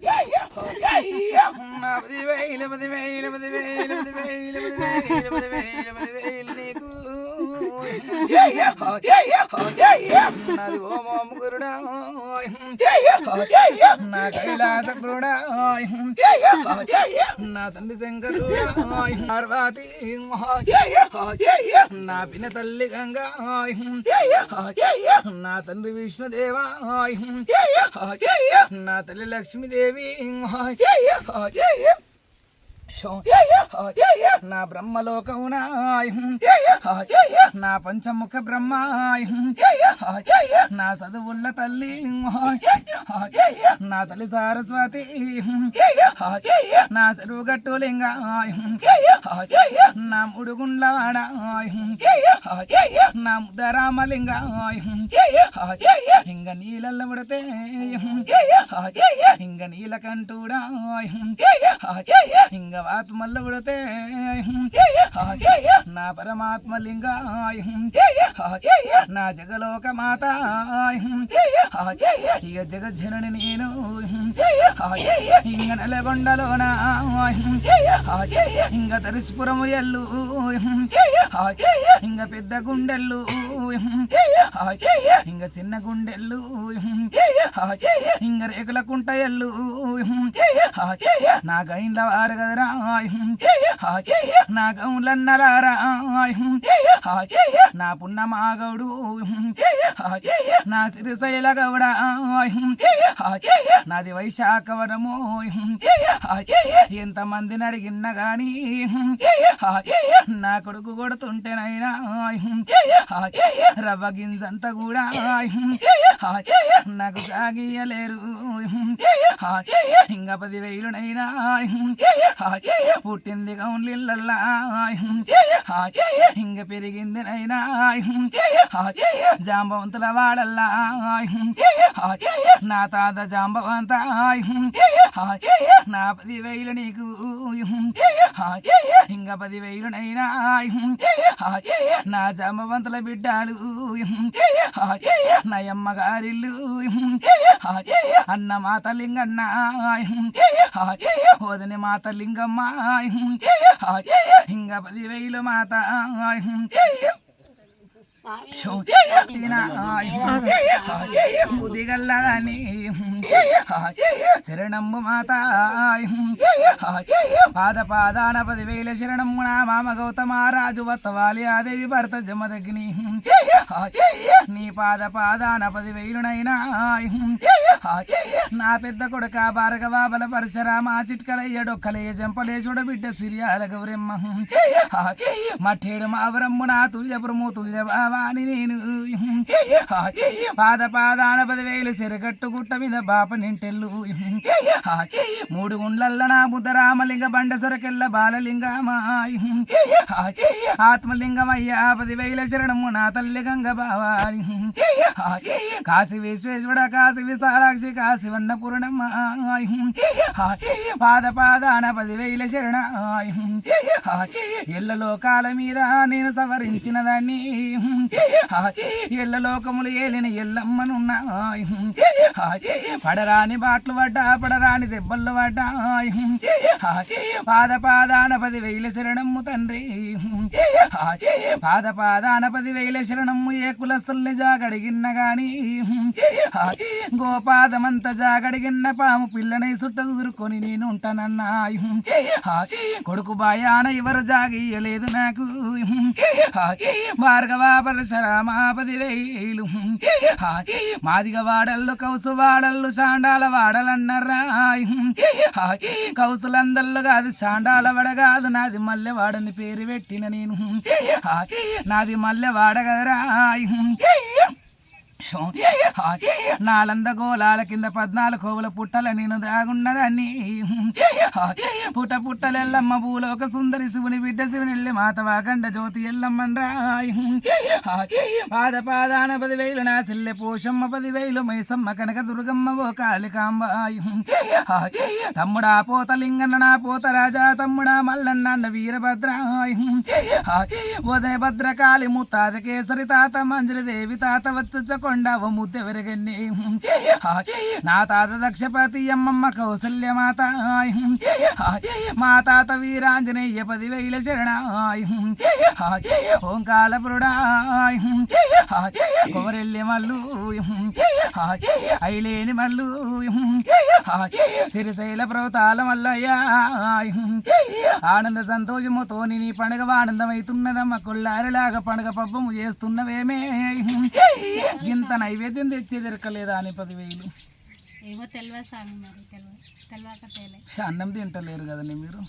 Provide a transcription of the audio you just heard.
Yeah. నాది ఓం గురుడా నా కైలాస గురుడా నా తండ్రి శంకరుడా పార్వతి నా పిన తల్లి గంగా నా తండ్రి విష్ణుదేవా నా తల్లి లక్ష్మీదేవి నా బ్రహ్మలోకమునాయ. నా పంచముఖ బ్రహ్మాయ. నా చదువుల్ల తల్లి. నా తల్లి సారస్వతి. నా చెరువుగట్టు లింగ. నా ముడుగుండ్లవాడ. నా ముద్దరామలింగ. ఇంగ నీళ్ళ పడితే ఇంగ నీళ్ళ కంటూడా. ఇంగ ఆత్మల్ల పడితే నా పరమాత్మలింగ. నా జగలోక మాత. ఇక జగజ్జనుని నేను. ఇంక నెలగొండలోన ఇంక తరిసిపురము ఎల్లు. ఇంక పెద్ద గుండెల్లు. ఇంగ చిన్న గుండెల్లు ఇంగ రేకుల కుంట నా గైన్ల వారు కదరా నా గౌన్లన్నలారా నా పున్న మాగౌడు నా సిరిశైల గౌడ నాది వైశాఖవనము ఎంతమందిని అడిగిన్నా గాని నా కొడుకు కొడుతుంటేనైనా రవ్వ గింజంతా కూడా నాకు సాగియలేరు ఇంకా పది వేలునైనా పుట్టింది గౌన్లిల్లల్లా ఇంక పెరిగింది నైనా జాంబవంతుల వాడల్లా నా తాత జాంబవంత నా పది వేలు నీకు ఇంకా పది వేలునైనా నా జాంబవంతుల బిడ్డ బిడ్డలు నయమ్మ గారిల్లు అన్న మాత లింగన్న వదిన మాత లింగమ్మ ఇంగ పది వేలు మాత. ముదిగల్లని శరణమ్ము మాత పాద పాదాన పదివేల శరణమ్ము నా మామ గౌతమారాజు వత్తవాలి ఆదేవి భర్త జమదగ్ని నీ పాద పాదాన పదివేలునైనా నా పెద్ద కొడుక భార్గవ బల పరశురామ చిట్కలయ్య డొక్కలయ్య జంపలే బిడ్డ సిరియాల గౌరమ్మ మఠేడు మావరమ్ము నా తుల్యపురము తుల్య బావాని నేను. పాద పాదాన పదివేలు సిరగట్టు గుట్ట మీద బాప నింటెల్లు. మూడు గుండ్లల్ల నా బుద్ధరామలింగ బండ సొరకెల్ల బాలలింగమా. ఆత్మలింగమయ్యా పదివేల శరణము నా తల్లి గంగ బావాని కాశీ విశ్వేశ్వర కాశీ విశాలాక్షి కాశీ వన్న పూర్ణమ్మ పాద పాదాన పదివేల శరణ. ఎల్ల లోకాల మీద నేను సవరించిన దాన్ని. ఎల్లలోకములు ఏలిన ఎల్లమ్మనున్నా పడరాని బాట్లు పడ్డ పడరాని దెబ్బలు పడ్డా. పాద పాదాన పదివేల శరణమ్ము తండ్రి. పాద పాదాన పదివేల శరణమ్ము ఏ కులస్తుల్ని జాగడిగిన్న గాని. గోపాదమంత జాగడిగిన్న పాము పిల్లనై సుట్ట దురుకొని నేను ఉంటానన్నా కొడుకు బాయాన ఎవరు జాగియలేదు నాకు. భార్గవాపర పరశరామ పదివేలు మాదిగ వాడళ్ళు కౌసు వాడళ్ళు సాండాల వాడలన్నరా కౌసులందళ్ళు కాదు సాండాల వాడ కాదు నాది మల్లె వాడని పేరు పెట్టిన నేను. నాది మల్లెవాడ కదరా నాలంద గోలాల కింద పద్నాలుగు కోవుల పుట్టల నేను దాగున్నదాన్ని పుట్ట పుట్టలెల్లమ్మ భూలోక సుందరి శివుని బిడ్డ శివుని వెళ్ళి మాత వాకండ జ్యోతి ఎల్లమ్మన్రా పాద పాదాన పదివేలు నా చెల్లె పోషమ్మ పదివేలు మైసమ్మ కనక దుర్గమ్మ ఓ కాళికాంబ తమ్ముడా పోత లింగన్న నా పోత రాజా తమ్ముడా మల్లన్న అన్న వీరభద్ర ఉదయ భద్రకాళి ముత్తాత కేసరి తాత మంజరి దేవి తాత వచ్చ కొండ ఓ నా తాత దక్షపతి అమ్మమ్మ కౌసల్య మాత. మా తాత వీరాంజనేయ పదివేల శరణ ఓంకాలపురుడా కోరెల్లి మల్లు. ఐలేని మల్లు. సిరిశైల ప్రవతాల మల్లయ్య. ఆనంద సంతోషముతో నీ పండుగ ఆనందమైతున్నదమ్మ కొల్లారిలాగా పండుగ పబ్బము చేస్తున్నవేమే. ఇంత నైవేద్యం తెచ్చి దొరకలేదా అని పదివేలు? ఏమో తెలియదు స్వామి మరి తెలియదు తెలియక తేలే. అన్నం తింటలేరు కదండి మీరు.